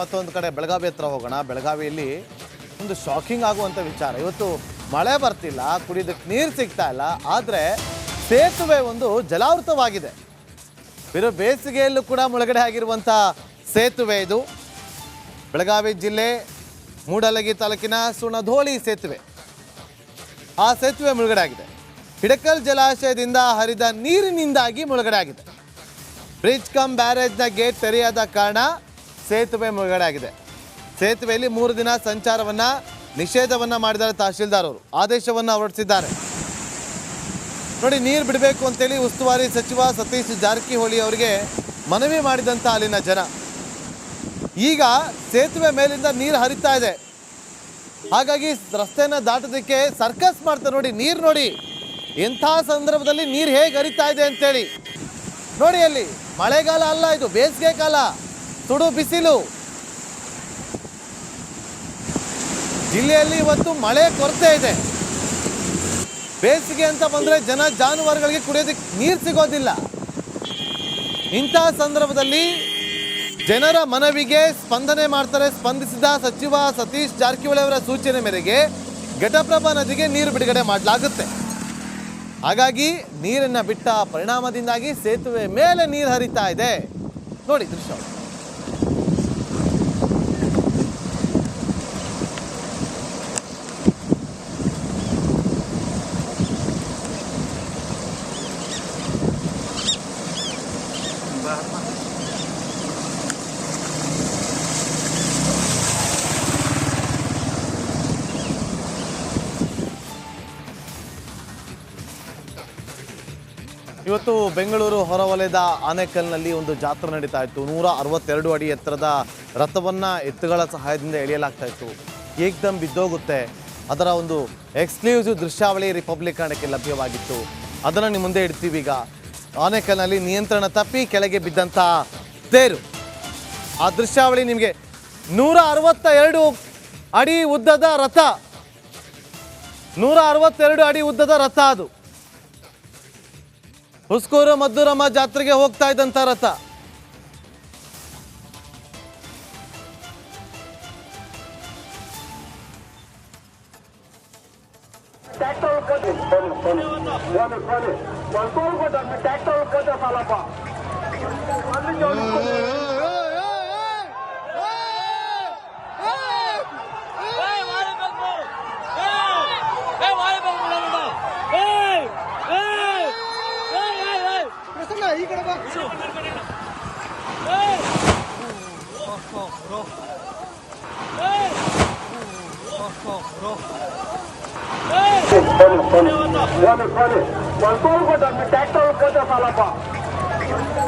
ಮತ್ತೊಂದು ಕಡೆ ಬೆಳಗಾವಿ ಹತ್ರ ಹೋಗೋಣ. ಬೆಳಗಾವಿಯಲ್ಲಿ ಒಂದು ಶಾಕಿಂಗ್ ಆಗುವಂಥ ವಿಚಾರ. ಇವತ್ತು ಮಳೆ ಬರ್ತಿಲ್ಲ ಕುಡಿಯೋದಕ್ಕೆ ನೀರು ಸಿಗ್ತಾ ಇಲ್ಲ, ಆದರೆ ಸೇತುವೆ ಒಂದು ಜಲಾವೃತವಾಗಿದೆ. ಬಿರು ಬೇಸಿಗೆಯಲ್ಲೂ ಕೂಡ ಮುಳುಗಡೆ ಆಗಿರುವಂಥ ಸೇತುವೆ ಇದು. ಬೆಳಗಾವಿ ಜಿಲ್ಲೆ ಮೂಡಲಗಿ ತಾಲೂಕಿನ ಸುಣಧೋಳಿ ಸೇತುವೆ. ಆ ಸೇತುವೆ ಮುಳುಗಡೆ ಆಗಿದೆ. ಹಿಡಕಲ್ ಜಲಾಶಯದಿಂದ ಹರಿದ ನೀರಿನಿಂದಾಗಿ ಮುಳುಗಡೆ ಆಗಿದೆ. ಬ್ರಿಡ್ಜ್ ಕಮ್ ಬ್ಯಾರೇಜ್ನ ಗೇಟ್ ತೆರೆಯಾದ ಕಾರಣ ಸೇತುವೆ ಮುಳುಗಡೆ ಆಗಿದೆ ಸೇತುವೆಯಲ್ಲಿ ಮೂರು ದಿನ ಸಂಚಾರವನ್ನ, ನಿಷೇಧವನ್ನ ಮಾಡಿದ್ದಾರೆ ತಹಶೀಲ್ದಾರ್ ಅವರು ಆದೇಶವನ್ನು ಹೊರಡಿಸಿದ್ದಾರೆ. ನೋಡಿ, ನೀರು ಬಿಡಬೇಕು ಅಂತೇಳಿ ಉಸ್ತುವಾರಿ ಸಚಿವ ಸತೀಶ್ ಜಾರಕಿಹೊಳಿ ಅವರಿಗೆ ಮನವಿ ಮಾಡಿದಂಥ ಅಲ್ಲಿನ ಜನ. ಈಗ ಸೇತುವೆ ಮೇಲಿಂದ ನೀರು ಹರಿತಾ ಇದೆ. ಹಾಗಾಗಿ ರಸ್ತೆನ ದಾಟೋದಕ್ಕೆ ಸರ್ಕಸ್ ಮಾಡ್ತಾರೆ ನೋಡಿ, ನೀರು ನೋಡಿ. ಎಂಥ ಸಂದರ್ಭದಲ್ಲಿ ನೀರು ಹೇಗೆ ಹರಿತಾ ಇದೆ ಅಂತೇಳಿ. ನೋಡಿ ಅಲ್ಲಿ ಮಳೆಗಾಲ ಅಲ್ಲ ಇದು, ಬೇಸಿಗೆ ಕಾಲ. ಸುಡು ಬಿಸಿಲು. ಜಿಲ್ಲೆಯಲ್ಲಿ ಇವತ್ತು ಮಳೆ ಕೊರತೆ ಇದೆ. ಬೇಸಿಗೆ ಅಂತ ಬಂದ್ರೆ ಜನ ಜಾನುವಾರುಗಳಿಗೆ ಕುಡಿಯೋದಕ್ಕೆ ನೀರು ಸಿಗೋದಿಲ್ಲ. ಇಂತಹ ಸಂದರ್ಭದಲ್ಲಿ ಜನರ ಮನವಿಗೆ ಸ್ಪಂದನೆ ಮಾಡ್ತಾರೆ ಸ್ಪಂದಿಸಿದ ಸಚಿವ ಸತೀಶ್ ಜಾರಕಿಹೊಳಿ ಅವರ ಸೂಚನೆ ಮೇರೆಗೆ ಘಟಪ್ರಭಾ ನದಿಗೆ ನೀರು ಬಿಡುಗಡೆ ಮಾಡಲಾಗುತ್ತೆ. ಹಾಗಾಗಿ ನೀರನ್ನು ಬಿಟ್ಟ ಪರಿಣಾಮದಿಂದಾಗಿ ಸೇತುವೆ ಮೇಲೆ ನೀರು ಹರಿತಾ ಇದೆ. ನೋಡಿ ದೃಶ್ಯ. ಇವತ್ತು ಬೆಂಗಳೂರು ಹೊರವಲಯದ ಆನೆಕಲ್ನಲ್ಲಿ ಒಂದು ಜಾತ್ರೆ ನಡೀತಾ ಇತ್ತು. ನೂರ ಅರವತ್ತೆರಡು ಅಡಿ ಎತ್ತರದ ರಥವನ್ನು ಎತ್ತುಗಳ ಸಹಾಯದಿಂದ ಎಳೆಯಲಾಗ್ತಾ ಇತ್ತು. ಏಕ್ದಮ್ ಬಿದ್ದೋಗುತ್ತೆ. ಅದರ ಒಂದು ಎಕ್ಸ್ಕ್ಲೂಸಿವ್ ದೃಶ್ಯಾವಳಿ ರಿಪಬ್ಲಿಕ್ ಕಾರಣಕ್ಕೆ ಲಭ್ಯವಾಗಿತ್ತು. ಅದನ್ನು ನಿಮ್ಮ ಮುಂದೆ ಇಡ್ತೀವಿ ಈಗ. ಆನೆಕಲ್ನಲ್ಲಿ ನಿಯಂತ್ರಣ ತಪ್ಪಿ ಕೆಳಗೆ ಬಿದ್ದಂತಹ ತೇರು. ಆ ದೃಶ್ಯಾವಳಿ ನಿಮಗೆ ನೂರ ಅರವತ್ತ ಎರಡು ಅಡಿ ಉದ್ದದ ರಥ. ನೂರ ಅರವತ್ತೆರಡು ಅಡಿ ಉದ್ದದ ರಥ ಅದು. ಹುಸ್ಕೂರು ಮದ್ದೂರಮ್ಮ ಜಾತ್ರೆಗೆ ಹೋಗ್ತಾ ಇದ್ದಂಥ ರಥ ಟ್ಯಾಕ್ಟರ್ Hey! Hey! ಬನ್ನಿ ಬನ್ನಿ ಬನ್ನಿ ಬನ್ನಿ ಒಂದು ಕೊಟ್ಟ ಟ್ಯಾಕ್ಟರ್ ಕಟ್ಟ ಸಾಲಪ್ಪ